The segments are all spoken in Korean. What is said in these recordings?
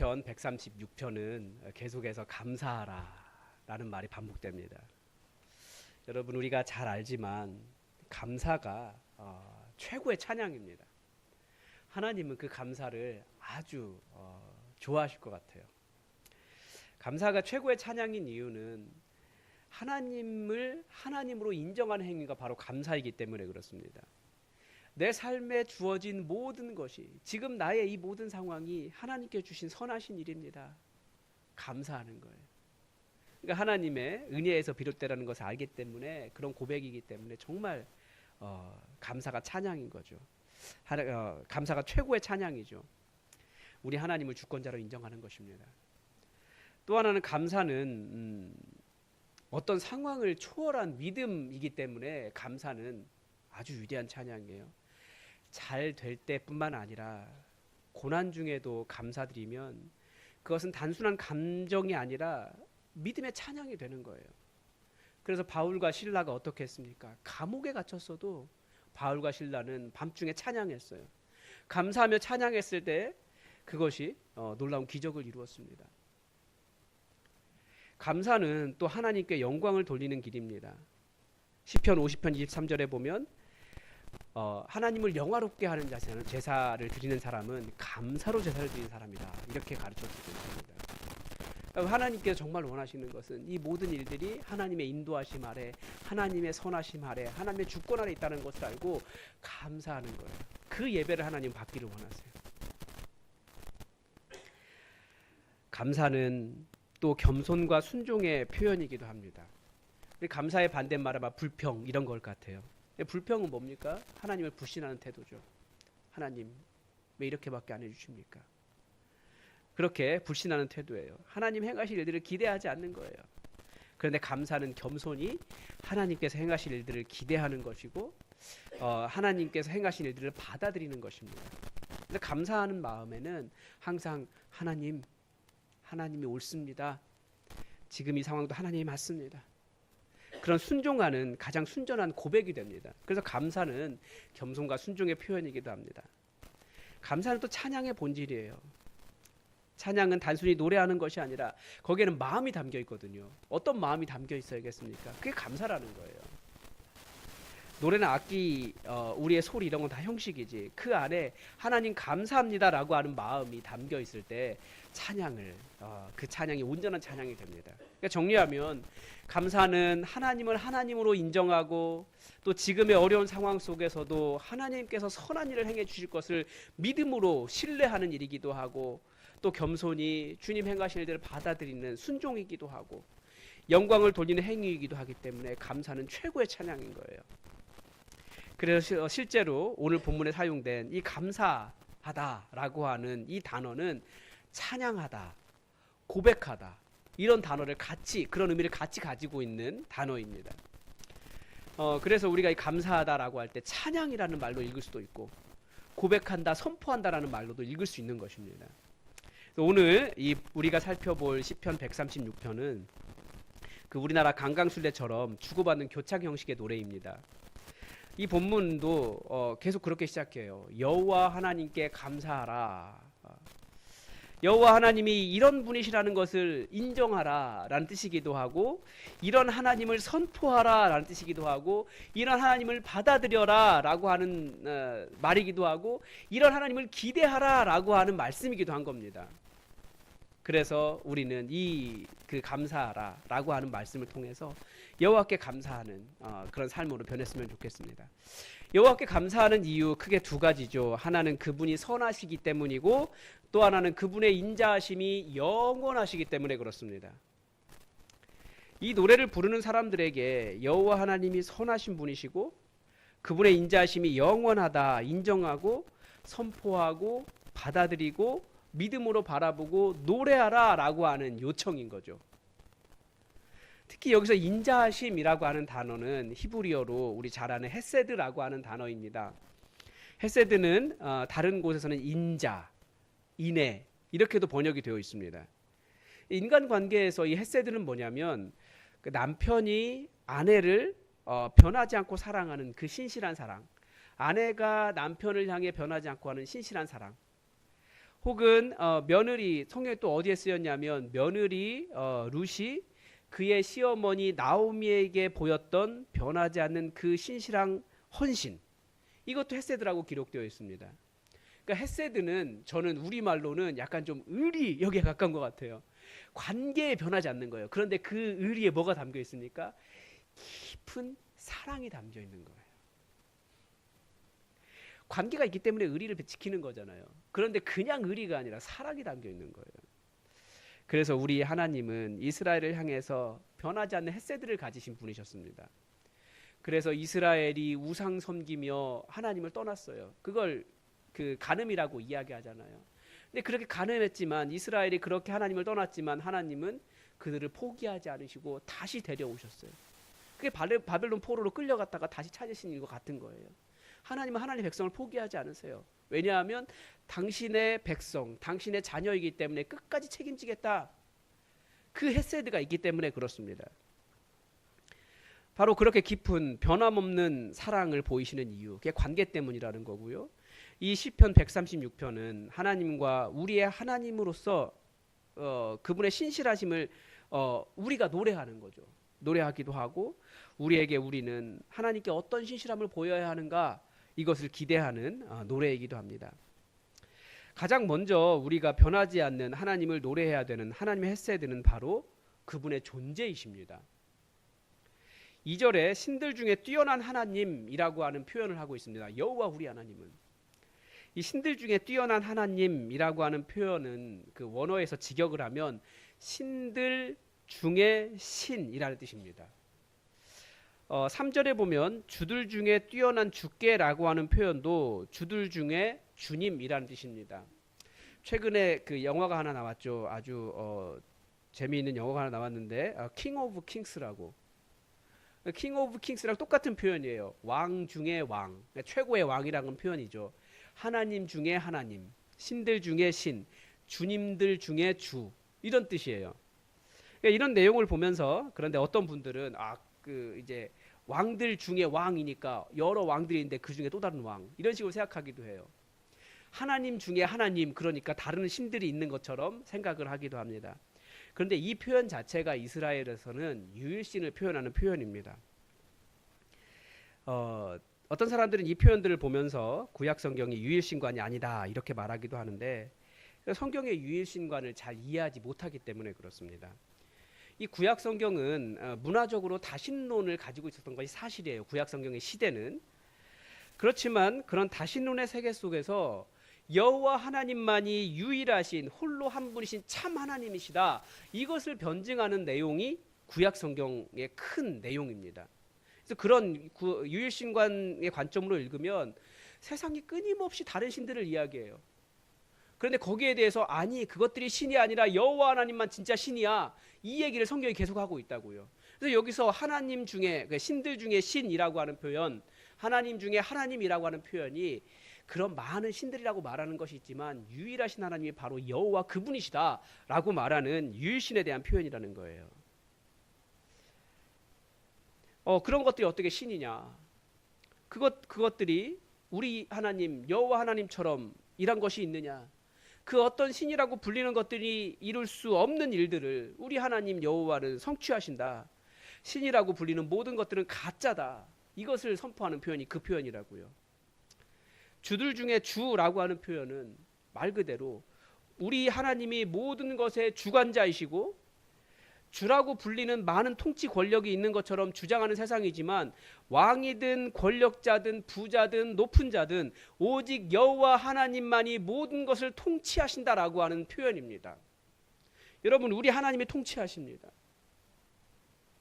시편 136편은 계속해서 감사하라라는 말이 반복됩니다. 여러분 우리가 잘 알지만 감사가 어, 최고의 찬양입니다. 하나님은 그 감사를 아주 어, 좋아하실 것 같아요. 감사가 최고의 찬양인 이유는 하나님을 하나님으로 인정하는 행위가 바로 감사이기 때문에 그렇습니다. 내 삶에 주어진 모든 것이 지금 나의 이 모든 상황이 하나님께 주신 선하신 일입니다. 감사하는 거예요. 그러니까 하나님의 은혜에서 비롯되라는 것을 알기 때문에 그런 고백이기 때문에 정말 어, 감사가 찬양인 거죠. 하나, 어, 감사가 최고의 찬양이죠. 우리 하나님을 주권자로 인정하는 것입니다. 또 하나는 감사는 음, 어떤 상황을 초월한 믿음이기 때문에 감사는 아주 위대한 찬양이에요. 잘 될 때뿐만 아니라 고난 중에도 감사드리면 그것은 단순한 감정이 아니라 믿음의 찬양이 되는 거예요. 그래서 바울과 신라가 어떻게 했습니까? 감옥에 갇혔어도 바울과 신라는 밤중에 찬양했어요. 감사하며 찬양했을 때 그것이 어, 놀라운 기적을 이루었습니다. 감사는 또 하나님께 영광을 돌리는 길입니다. 시편 50편 23절에 보면 어, 하나님을 영화롭게 하는 자세는 제사를 드리는 사람은 감사로 제사를 드리는 사람이다. 이렇게 가르쳐 주고 있습니다. 하나님께서 정말 원하시는 것은 이 모든 일들이 하나님의 인도하심 아래, 하나님의 선하심 아래, 하나님의 주권 아래 있다는 것을 알고 감사하는 거예요. 그 예배를 하나님 받기를 원하세요. 감사는 또 겸손과 순종의 표현이기도 합니다. 감사의 반대말은 막 불평 이런 걸 같아요. 불평은 뭡니까? 하나님을 불신하는 태도죠. 하나님 왜 이렇게밖에 안 해주십니까? 그렇게 불신하는 태도예요. 하나님 행하실 일들을 기대하지 않는 거예요. 그런데 감사는 겸손히 하나님께서 행하실 일들을 기대하는 것이고 어, 하나님께서 행하신 일들을 받아들이는 것입니다. 근데 감사하는 마음에는 항상 하나님, 하나님이 옳습니다. 지금 이 상황도 하나님이 맞습니다. 그런 순종하는 가장 순전한 고백이 됩니다. 그래서 감사는 겸손과 순종의 표현이기도 합니다. 감사는 또 찬양의 본질이에요. 찬양은 단순히 노래하는 것이 아니라 거기에는 마음이 담겨 있거든요. 어떤 마음이 담겨 있어야겠습니까? 그게 감사라는 거예요. 노래는 악기, 어, 우리의 소리 이런 건 다 형식이지. 그 안에 하나님 감사합니다라고 하는 마음이 담겨 있을 때 찬양을 어, 그 찬양이 온전한 찬양이 됩니다. 그러니까 정리하면 감사는 하나님을 하나님으로 인정하고 또 지금의 어려운 상황 속에서도 하나님께서 선한 일을 행해 주실 것을 믿음으로 신뢰하는 일이기도 하고 또 겸손히 주님 행하실 일을 받아들이는 순종이기도 하고 영광을 돌리는 행위이기도 하기 때문에 감사는 최고의 찬양인 거예요. 그래서 실제로 오늘 본문에 사용된 이 감사하다라고 하는 이 단어는 찬양하다, 고백하다 이런 단어를 같이 그런 의미를 같이 가지고 있는 단어입니다. 어, 그래서 우리가 이 감사하다라고 할 때 찬양이라는 말로 읽을 수도 있고 고백한다, 선포한다라는 말로도 읽을 수 있는 것입니다. 오늘 이 우리가 살펴볼 시편 136편은 그 우리나라 강강술래처럼 주고받는 교착 형식의 노래입니다. 이 본문도 어, 계속 그렇게 시작해요. 여호와 하나님께 감사하라. 여호와 하나님이 이런 분이시라는 것을 인정하라라는 뜻이기도 하고 이런 하나님을 선포하라라는 뜻이기도 하고 이런 하나님을 받아들여라라고 하는 어, 말이기도 하고 이런 하나님을 기대하라라고 하는 말씀이기도 한 겁니다. 그래서 우리는 이 그 감사하라라고 하는 말씀을 통해서 여호와께 감사하는 어, 그런 삶으로 변했으면 좋겠습니다. 여호와께 감사하는 이유 크게 두 가지죠. 하나는 그분이 선하시기 때문이고 또 하나는 그분의 인자하심이 영원하시기 때문에 그렇습니다. 이 노래를 부르는 사람들에게 여호와 하나님이 선하신 분이시고 그분의 인자하심이 영원하다 인정하고 선포하고 받아들이고 믿음으로 바라보고 노래하라라고 하는 요청인 거죠. 특히 여기서 인자하심이라고 하는 단어는 히브리어로 우리 잘 아는 헤세드라고 하는 단어입니다. 헤세드는 어, 다른 곳에서는 인자, 인애 이렇게도 번역이 되어 있습니다. 인간 관계에서 이 헤세드는 뭐냐면 그 남편이 아내를 어, 변하지 않고 사랑하는 그 신실한 사랑, 아내가 남편을 향해 변하지 않고 하는 신실한 사랑, 혹은 어, 며느리 성경에 또 어디에 쓰였냐면 며느리 어, 루시 그의 시어머니 나오미에게 보였던 변하지 않는 그 신실한 헌신 이것도 헤세드라고 기록되어 있습니다. 그러니까 헤세드는 저는 우리 말로는 약간 좀 의리 여기에 가까운 것 같아요. 관계에 변하지 않는 거예요. 그런데 그 의리에 뭐가 담겨 있습니까? 깊은 사랑이 담겨 있는 거예요. 관계가 있기 때문에 의리를 지키는 거잖아요. 그런데 그냥 의리가 아니라 사랑이 담겨 있는 거예요. 그래서 우리 하나님은 이스라엘을 향해서 변하지 않는 햇새들을 가지신 분이셨습니다. 그래서 이스라엘이 우상 섬기며 하나님을 떠났어요. 그걸 그 간음이라고 이야기하잖아요. 근데 그렇게 간음했지만 이스라엘이 그렇게 하나님을 떠났지만 하나님은 그들을 포기하지 않으시고 다시 데려오셨어요. 그게 바벨- 바벨론 포로로 끌려갔다가 다시 찾으신 일과 같은 거예요. 하나님은 하나님의 백성을 포기하지 않으세요. 왜냐하면 당신의 백성, 당신의 자녀이기 때문에 끝까지 책임지겠다. 그 헤세드가 있기 때문에 그렇습니다. 바로 그렇게 깊은 변함없는 사랑을 보이시는 이유, 그게 관계 때문이라는 거고요. 이 시편 136편은 하나님과 우리의 하나님으로서 어, 그분의 신실하심을 어, 우리가 노래하는 거죠. 노래하기도 하고 우리에게 우리는 하나님께 어떤 신실함을 보여야 하는가 이것을 기대하는 어, 노래이기도 합니다. 가장 먼저 우리가 변하지 않는 하나님을 노래해야 되는 하나님의 헤세드는 바로 그분의 존재이십니다. 2절에 신들 중에 뛰어난 하나님이라고 하는 표현을 하고 있습니다. 여호와 우리 하나님은 이 신들 중에 뛰어난 하나님이라고 하는 표현은 그 원어에서 직역을 하면 신들 중에 신이라는 뜻입니다. 어, 3절에 보면 주들 중에 뛰어난 주께라고 하는 표현도 주들 중에 주님이라는 뜻입니다. 최근에 그 영화가 하나 나왔죠. 아주 어, 재미있는 영화가 하나 나왔는데 킹 오브 킹스라고 킹 오브 킹스랑 똑같은 표현이에요. 왕 중의 왕, 그러니까 최고의 왕이라는 표현이죠. 하나님 중에 하나님, 신들 중에 신, 주님들 중에 주 이런 뜻이에요. 그러니까 이런 내용을 보면서 그런데 어떤 분들은 아 그 이제 왕들 중에 왕이니까 여러 왕들이 있는데 그 중에 또 다른 왕 이런 식으로 생각하기도 해요. 하나님 중에 하나님 그러니까 다른 신들이 있는 것처럼 생각을 하기도 합니다. 그런데 이 표현 자체가 이스라엘에서는 유일신을 표현하는 표현입니다. 어, 어떤 사람들은 이 표현들을 보면서 구약 성경이 유일신관이 아니다 이렇게 말하기도 하는데 성경의 유일신관을 잘 이해하지 못하기 때문에 그렇습니다. 이 구약 성경은 어, 문화적으로 다신론을 가지고 있었던 것이 사실이에요. 구약 성경의 시대는 그렇지만 그런 다신론의 세계 속에서 여호와 하나님만이 유일하신 홀로 한 분이신 참 하나님이시다. 이것을 변증하는 내용이 구약 성경의 큰 내용입니다. 그래서 그런 구- 유일신관의 관점으로 읽으면 세상이 끊임없이 다른 신들을 이야기해요. 그런데 거기에 대해서 아니 그것들이 신이 아니라 여호와 하나님만 진짜 신이야. 이 얘기를 성경이 계속하고 있다고요. 그래서 여기서 하나님 중에 그 신들 중에 신이라고 하는 표현, 하나님 중에 하나님이라고 하는 표현이 그런 많은 신들이라고 말하는 것이 있지만 유일하신 하나님이 바로 여호와 그분이시다라고 말하는 유일신에 대한 표현이라는 거예요. 어 그런 것들이 어떻게 신이냐? 그것 그것들이 우리 하나님 여호와 하나님처럼 이런 것이 있느냐? 그 어떤 신이라고 불리는 것들이 이룰 수 없는 일들을 우리 하나님 여호와는 성취하신다. 신이라고 불리는 모든 것들은 가짜다. 이것을 선포하는 표현이 그 표현이라고요. 주들 중에 주라고 하는 표현은 말 그대로 우리 하나님이 모든 것의 주관자이시고 주라고 불리는 많은 통치 권력이 있는 것처럼 주장하는 세상이지만 왕이든 권력자든 부자든 높은 자든 오직 여호와 하나님만이 모든 것을 통치하신다라고 하는 표현입니다. 여러분 우리 하나님이 통치하십니다.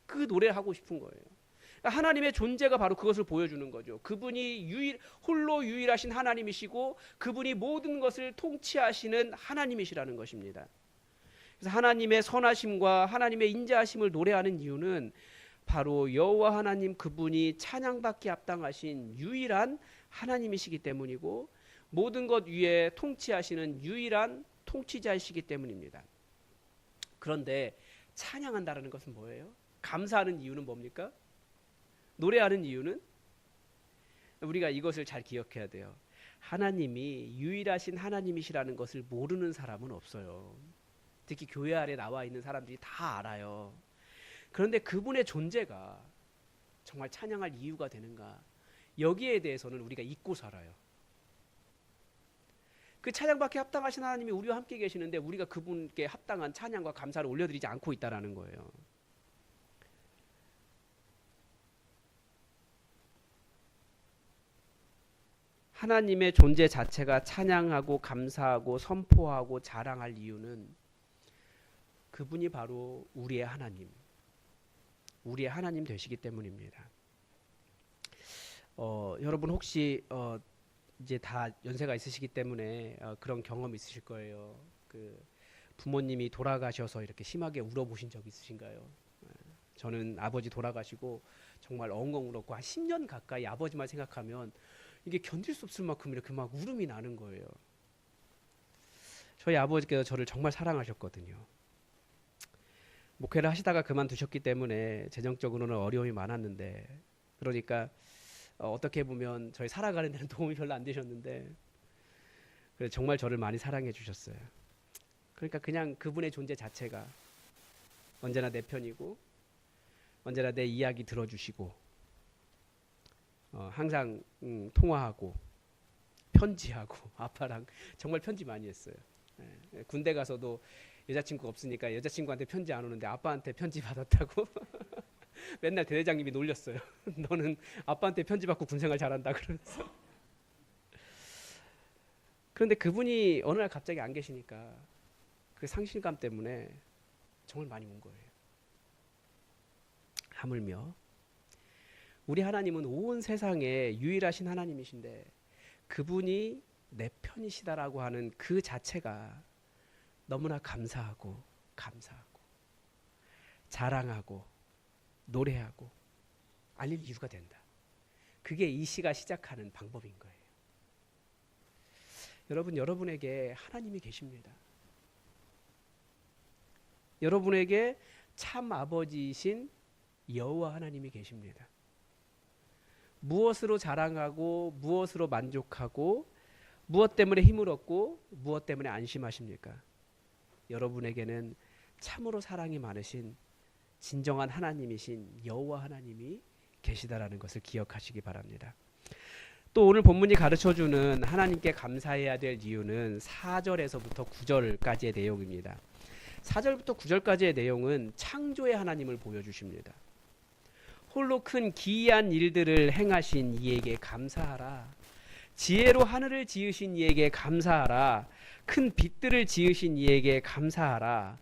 그 노래를 하고 싶은 거예요. 하나님의 존재가 바로 그것을 보여주는 거죠. 그분이 유일 홀로 유일하신 하나님이시고 그분이 모든 것을 통치하시는 하나님이시라는 것입니다. 그래서 하나님의 선하심과 하나님의 인자하심을 노래하는 이유는 바로 여호와 하나님 그분이 찬양받기 합당하신 유일한 하나님이시기 때문이고 모든 것 위에 통치하시는 유일한 통치자이시기 때문입니다. 그런데 찬양한다라는 것은 뭐예요? 감사하는 이유는 뭡니까? 노래하는 이유는 우리가 이것을 잘 기억해야 돼요. 하나님이 유일하신 하나님이시라는 것을 모르는 사람은 없어요. 특히 교회 아래 나와 있는 사람들이 다 알아요. 그런데 그분의 존재가 정말 찬양할 이유가 되는가? 여기에 대해서는 우리가 잊고 살아요. 그 찬양받기 합당하신 하나님이 우리와 함께 계시는데 우리가 그분께 합당한 찬양과 감사를 올려드리지 않고 있다라는 거예요. 하나님의 존재 자체가 찬양하고 감사하고 선포하고 자랑할 이유는 그분이 바로 우리의 하나님, 우리의 하나님 되시기 때문입니다. 어, 여러분 혹시 어, 이제 다 연세가 있으시기 때문에 어, 그런 경험 있으실 거예요. 그 부모님이 돌아가셔서 이렇게 심하게 울어보신 적 있으신가요? 예, 저는 아버지 돌아가시고 정말 엉엉 울었고 한 10년 가까이 아버지만 생각하면 이게 견딜 수 없을 만큼 이렇게 막 울음이 나는 거예요. 저희 아버지께서 저를 정말 사랑하셨거든요. 목회를 하시다가 그만두셨기 때문에 재정적으로는 어려움이 많았는데 그러니까 어, 어떻게 보면 저희 살아가는 데는 도움이 별로 안 되셨는데 그래서 정말 저를 많이 사랑해 주셨어요. 그러니까 그냥 그분의 존재 자체가 언제나 내 편이고 언제나 내 이야기 들어주시고 어, 항상 음, 통화하고 편지하고 아빠랑 정말 편지 많이 했어요. 예, 군대 가서도 여자친구 없으니까 여자친구한테 편지 안 오는데 아빠한테 편지 받았다고 맨날 대대장님이 놀렸어요. 너는 아빠한테 편지 받고 군생활 잘한다 그러면서. 그런데 그분이 어느 날 갑자기 안 계시니까 그 상실감 때문에 정말 많이 운 거예요. 하물며 우리 하나님은 온 세상에 유일하신 하나님이신데 그분이 내 편이시다라고 하는 그 자체가 너무나 감사하고 감사하고 자랑하고 노래하고 알릴 이유가 된다. 그게 이 시가 시작하는 방법인 거예요. 여러분 여러분에게 하나님이 계십니다. 여러분에게 참 아버지이신 여호와 하나님이 계십니다. 무엇으로 자랑하고 무엇으로 만족하고 무엇 때문에 힘을 얻고 무엇 때문에 안심하십니까? 여러분에게는 참으로 사랑이 많으신 진정한 하나님이신 여호와 하나님이 계시다라는 것을 기억하시기 바랍니다. 또 오늘 본문이 가르쳐 주는 하나님께 감사해야 될 이유는 4절에서부터 9절까지의 내용입니다. 4절부터 9절까지의 내용은 창조의 하나님을 보여 주십니다. 홀로 큰 기이한 일들을 행하신 이에게 감사하라. 지혜로 하늘을 지으신 이에게 감사하라. 큰 빛들을 지으신 이에게 감사하라.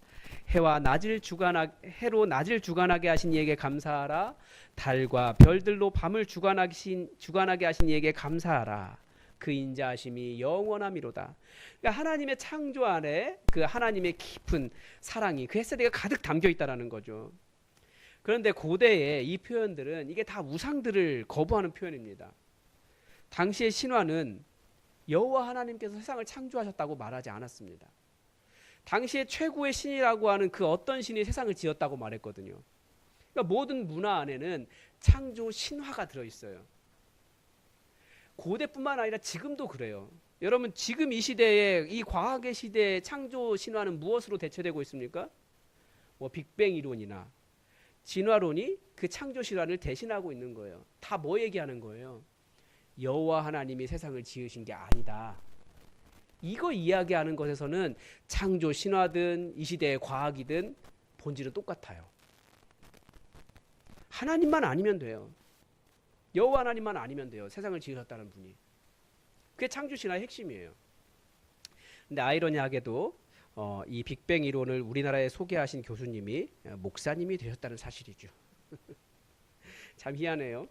해와 낮을 주관하 해로 낮을 주관하게 하신 이에게 감사하라. 달과 별들로 밤을 주관하신 주관하게 하신 이에게 감사하라. 그 인자하심이 영원함이로다. 그러니까 하나님의 창조 안에 그 하나님의 깊은 사랑이 그 햇세대가 가득 담겨 있다라는 거죠. 그런데 고대에 이 표현들은 이게 다 우상들을 거부하는 표현입니다. 당시의 신화는 여호와 하나님께서 세상을 창조하셨다고 말하지 않았습니다. 당시에 최고의 신이라고 하는 그 어떤 신이 세상을 지었다고 말했거든요. 그러니까 모든 문화 안에는 창조 신화가 들어 있어요. 고대뿐만 아니라 지금도 그래요. 여러분 지금 이 시대에 이 과학의 시대의 창조 신화는 무엇으로 대체되고 있습니까? 뭐 빅뱅 이론이나 진화론이 그 창조 신화를 대신하고 있는 거예요. 다 뭐 얘기하는 거예요? 여호와 하나님이 세상을 지으신 게 아니다. 이거 이야기하는 것에서는 창조 신화든 이 시대의 과학이든 본질은 똑같아요. 하나님만 아니면 돼요. 여호와 하나님만 아니면 돼요. 세상을 지으셨다는 분이. 그게 창조 신화의 핵심이에요. 근데 아이러니하게도 어, 이 빅뱅 이론을 우리나라에 소개하신 교수님이 목사님이 되셨다는 사실이죠. 참 희한해요.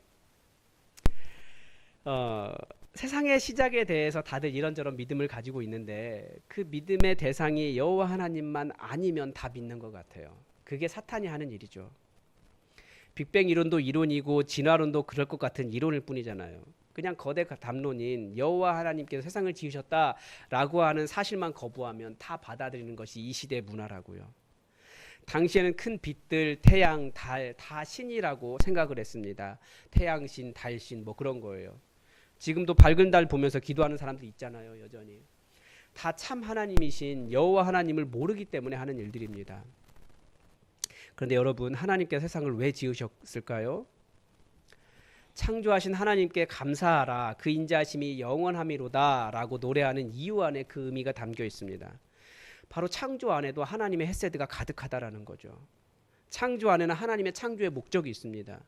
어, 세상의 시작에 대해서 다들 이런저런 믿음을 가지고 있는데 그 믿음의 대상이 여호와 하나님만 아니면 다 믿는 것 같아요. 그게 사탄이 하는 일이죠. 빅뱅 이론도 이론이고 진화론도 그럴 것 같은 이론일 뿐이잖아요. 그냥 거대 담론인 여호와 하나님께서 세상을 지으셨다라고 하는 사실만 거부하면 다 받아들이는 것이 이 시대 문화라고요. 당시에는 큰 빛들, 태양, 달 다 신이라고 생각을 했습니다. 태양신, 달신 뭐 그런 거예요. 지금도 밝은 달 보면서 기도하는 사람들 있잖아요, 여전히. 다 참 하나님이신 여호와 하나님을 모르기 때문에 하는 일들입니다. 그런데 여러분, 하나님께 세상을 왜 지으셨을까요? 창조하신 하나님께 감사하라 그 인자하심이 영원함이로다라고 노래하는 이유 안에 그 의미가 담겨 있습니다. 바로 창조 안에도 하나님의 헤세드가 가득하다라는 거죠. 창조 안에는 하나님의 창조의 목적이 있습니다.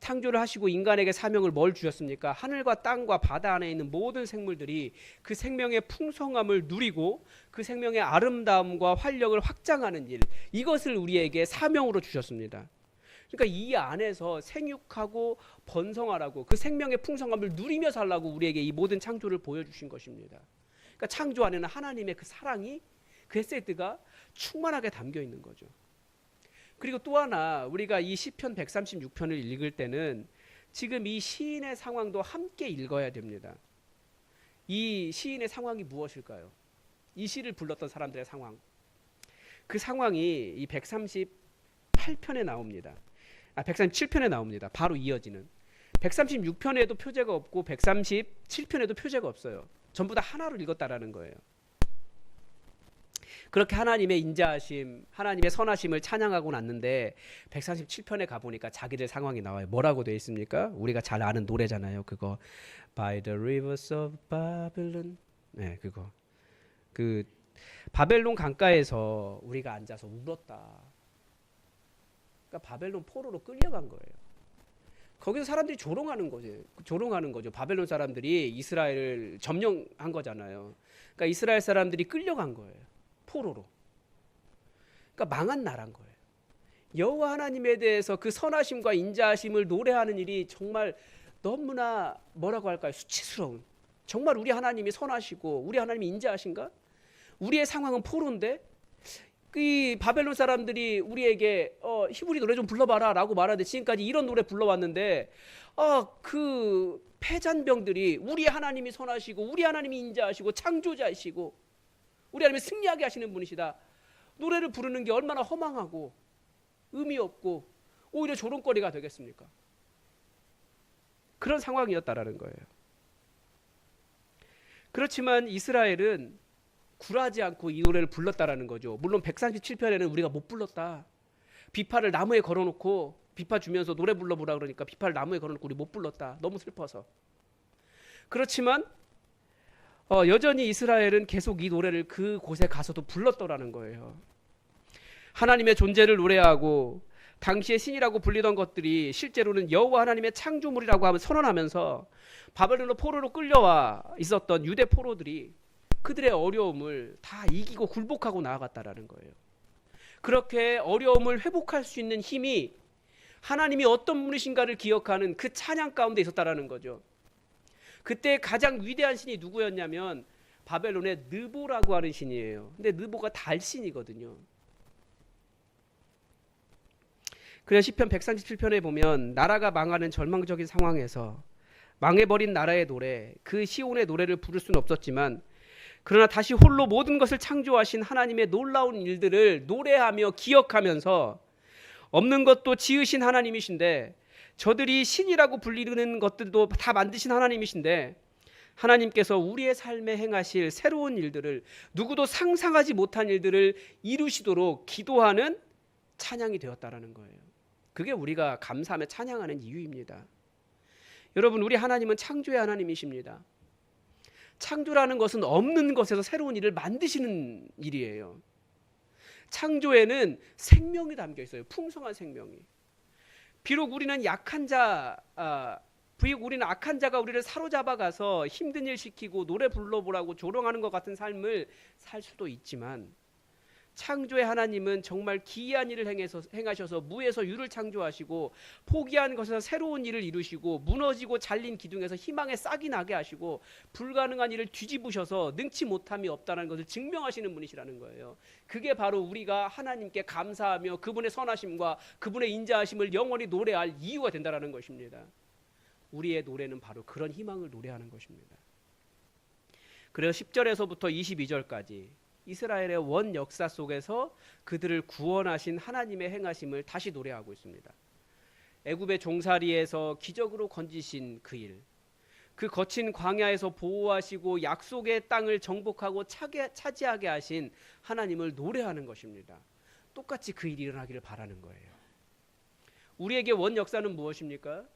창조를 하시고 인간에게 사명을 뭘 주셨습니까? 하늘과 땅과 바다 안에 있는 모든 생물들이 그 생명의 풍성함을 누리고 그 생명의 아름다움과 활력을 확장하는 일 이것을 우리에게 사명으로 주셨습니다. 그러니까 이 안에서 생육하고 번성하라고 그 생명의 풍성함을 누리며 살라고 우리에게 이 모든 창조를 보여주신 것입니다. 그러니까 창조 안에는 하나님의 그 사랑이 그 에세드가 충만하게 담겨 있는 거죠. 그리고 또 하나 우리가 이 시편 136편을 읽을 때는 지금 이 시인의 상황도 함께 읽어야 됩니다. 이 시인의 상황이 무엇일까요? 이 시를 불렀던 사람들의 상황. 그 상황이 이 138편에 나옵니다. 아, 137편에 나옵니다. 바로 이어지는. 136편에도 표제가 없고 137편에도 표제가 없어요. 전부 다 하나로 읽었다라는 거예요. 그렇게 하나님의 인자하심, 하나님의 선하심을 찬양하고 났는데 137편에 가 보니까 자기들 상황이 나와요. 뭐라고 되어 있습니까? 우리가 잘 아는 노래잖아요. 그거 By the rivers of Babylon. 네, 그거. 그 바벨론 강가에서 우리가 앉아서 울었다. 그러니까 바벨론 포로로 끌려간 거예요. 거기서 사람들이 조롱하는 거죠. 조롱하는 거죠. 바벨론 사람들이 이스라엘을 점령한 거잖아요. 그러니까 이스라엘 사람들이 끌려간 거예요. 포로로. 그러니까 망한 나라인 거예요. 여호와 하나님에 대해서 그 선하심과 인자하심을 노래하는 일이 정말 너무나 뭐라고 할까요? 수치스러운. 정말 우리 하나님이 선하시고 우리 하나님이 인자하신가? 우리의 상황은 포로인데 이 바벨론 사람들이 우리에게 어, 히브리 노래 좀 불러봐라라고 말하는데 지금까지 이런 노래 불러왔는데 아그 패잔병들이 우리 하나님이 선하시고 우리 하나님이 인자하시고 창조자이시고 우리 하나님이 승리하게 하시는 분이시다. 노래를 부르는 게 얼마나 허망하고 의미 없고 오히려 조롱거리가 되겠습니까? 그런 상황이었다라는 거예요. 그렇지만 이스라엘은 굴하지 않고 이 노래를 불렀다라는 거죠. 물론 137편에는 우리가 못 불렀다. 비파를 나무에 걸어놓고 비파 주면서 노래 불러보라 그러니까 비파를 나무에 걸어놓고 우리 못 불렀다. 너무 슬퍼서. 그렇지만 어, 여전히 이스라엘은 계속 이 노래를 그 곳에 가서도 불렀더라는 거예요. 하나님의 존재를 노래하고 당시의 신이라고 불리던 것들이 실제로는 여호와 하나님의 창조물이라고 하면 선언하면서 바벨론으로 포로로 끌려와 있었던 유대 포로들이 그들의 어려움을 다 이기고 굴복하고 나아갔다라는 거예요. 그렇게 어려움을 회복할 수 있는 힘이 하나님이 어떤 분이신가를 기억하는 그 찬양 가운데 있었다라는 거죠. 그때 가장 위대한 신이 누구였냐면 바벨론의 느보라고 하는 신이에요. 근데 느보가 달신이거든요. 그래서 시편 137편에 보면 나라가 망하는 절망적인 상황에서 망해버린 나라의 노래, 그 시온의 노래를 부를 수는 없었지만 그러나 다시 홀로 모든 것을 창조하신 하나님의 놀라운 일들을 노래하며 기억하면서 없는 것도 지으신 하나님이신데 저들이 신이라고 불리는 것들도 다 만드신 하나님이신데 하나님께서 우리의 삶에 행하실 새로운 일들을 누구도 상상하지 못한 일들을 이루시도록 기도하는 찬양이 되었다라는 거예요. 그게 우리가 감사하며 찬양하는 이유입니다. 여러분, 우리 하나님은 창조의 하나님이십니다. 창조라는 것은 없는 것에서 새로운 일을 만드시는 일이에요. 창조에는 생명이 담겨 있어요. 풍성한 생명이. 비록 우리는 약한 자, 아, 비록 우리는 악한 자가 우리를 사로잡아 가서 힘든 일 시키고 노래 불러보라고 조롱하는 것 같은 삶을 살 수도 있지만 창조의 하나님은 정말 기이한 일을 행해서, 행하셔서 무에서 유를 창조하시고 포기한 것에서 새로운 일을 이루시고 무너지고 잘린 기둥에서 희망의 싹이 나게 하시고 불가능한 일을 뒤집으셔서 능치 못함이 없다는 것을 증명하시는 분이시라는 거예요. 그게 바로 우리가 하나님께 감사하며 그분의 선하심과 그분의 인자하심을 영원히 노래할 이유가 된다는 것입니다. 우리의 노래는 바로 그런 희망을 노래하는 것입니다. 그래서 10절에서부터 22절까지 이스라엘의 원 역사 속에서 그들을 구원하신 하나님의 행하심을 다시 노래하고 있습니다. 애굽의 종살이에서 기적으로 건지신 그 일, 그 거친 광야에서 보호하시고 약속의 땅을 정복하고 차게, 차지하게 하신 하나님을 노래하는 것입니다. 똑같이 그 일이 일어나기를 바라는 거예요. 우리에게 원 역사는 무엇입니까?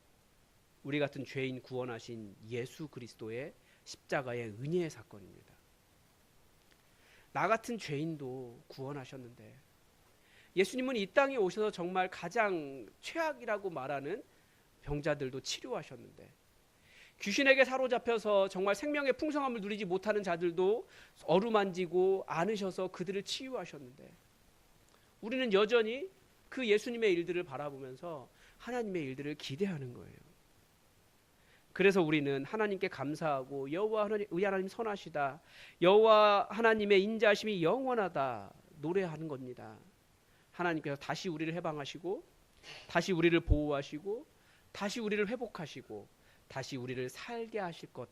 우리 같은 죄인 구원하신 예수 그리스도의 십자가의 은혜의 사건입니다. 나 같은 죄인도 구원하셨는데 예수님은 이 땅에 오셔서 정말 가장 최악이라고 말하는 병자들도 치료하셨는데 귀신에게 사로잡혀서 정말 생명의 풍성함을 누리지 못하는 자들도 어루만지고 안으셔서 그들을 치유하셨는데 우리는 여전히 그 예수님의 일들을 바라보면서 하나님의 일들을 기대하는 거예요. 그래서 우리는 하나님께 감사하고 여호와 하나님 우리 하나님 선하시다. 여호와 하나님의 인자하심이 영원하다 노래하는 겁니다. 하나님께서 다시 우리를 해방하시고 다시 우리를 보호하시고 다시 우리를 회복하시고 다시 우리를 살게 하실 것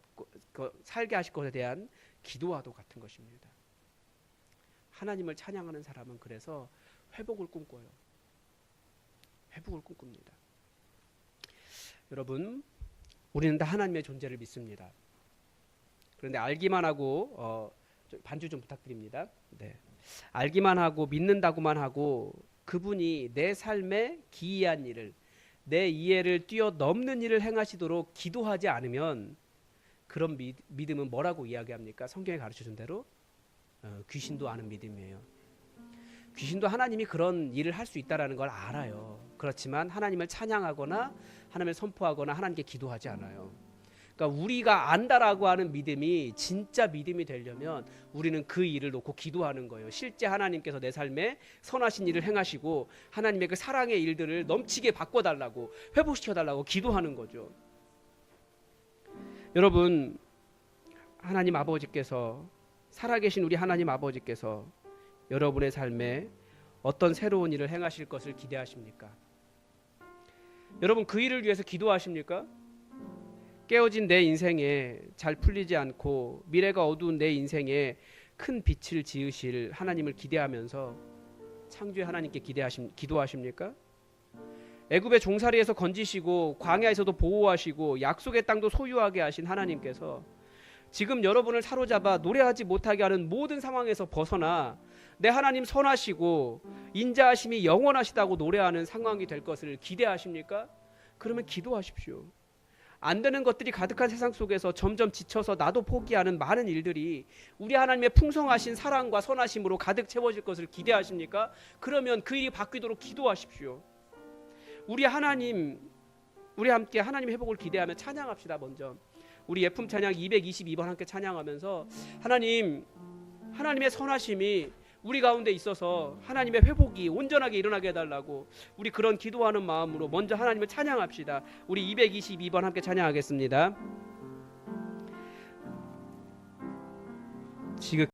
그, 살게 하실 것에 대한 기도와도 같은 것입니다. 하나님을 찬양하는 사람은 그래서 회복을 꿈꿔요. 회복을 꿈꿉니다. 여러분, 우리는 다 하나님의 존재를 믿습니다. 그런데 알기만 하고 어, 저 반주 좀 부탁드립니다. 네. 알기만 하고 믿는다고만 하고 그분이 내 삶에 기이한 일을 내 이해를 뛰어넘는 일을 행하시도록 기도하지 않으면 그런 믿, 믿음은 뭐라고 이야기합니까? 성경에 가르쳐 준 대로 어, 귀신도 아는 믿음이에요. 귀신도 하나님이 그런 일을 할 수 있다라는 걸 알아요. 그렇지만 하나님을 찬양하거나 하나님을 선포하거나 하나님께 기도하지 않아요. 그러니까 우리가 안다라고 하는 믿음이 진짜 믿음이 되려면 우리는 그 일을 놓고 기도하는 거예요. 실제 하나님께서 내 삶에 선하신 일을 행하시고 하나님의 그 사랑의 일들을 넘치게 바꿔달라고 회복시켜달라고 기도하는 거죠. 여러분 하나님 아버지께서 살아계신 우리 하나님 아버지께서 여러분의 삶에 어떤 새로운 일을 행하실 것을 기대하십니까? 여러분 그 일을 위해서 기도하십니까? 깨어진 내 인생에 잘 풀리지 않고 미래가 어두운 내 인생에 큰 빛을 지으실 하나님을 기대하면서 창조의 하나님께 기대하십 기도하십니까? 애굽의 종살이에서 건지시고 광야에서도 보호하시고 약속의 땅도 소유하게 하신 하나님께서 지금 여러분을 사로잡아 노래하지 못하게 하는 모든 상황에서 벗어나 내 하나님 선하시고 인자하심이 영원하시다고 노래하는 상황이 될 것을 기대하십니까? 그러면 기도하십시오. 안 되는 것들이 가득한 세상 속에서 점점 지쳐서 나도 포기하는 많은 일들이 우리 하나님의 풍성하신 사랑과 선하심으로 가득 채워질 것을 기대하십니까? 그러면 그 일이 바뀌도록 기도하십시오. 우리 하나님 우리 함께 하나님 회복을 기대하며 찬양합시다 먼저. 우리 예품 찬양 222번 함께 찬양하면서 하나님 하나님의 선하심이 우리 가운데 있어서 하나님의 회복이 온전하게 일어나게 해달라고 우리 그런 기도하는 마음으로 먼저 하나님을 찬양합시다. 우리 222번 함께 찬양하겠습니다. 지극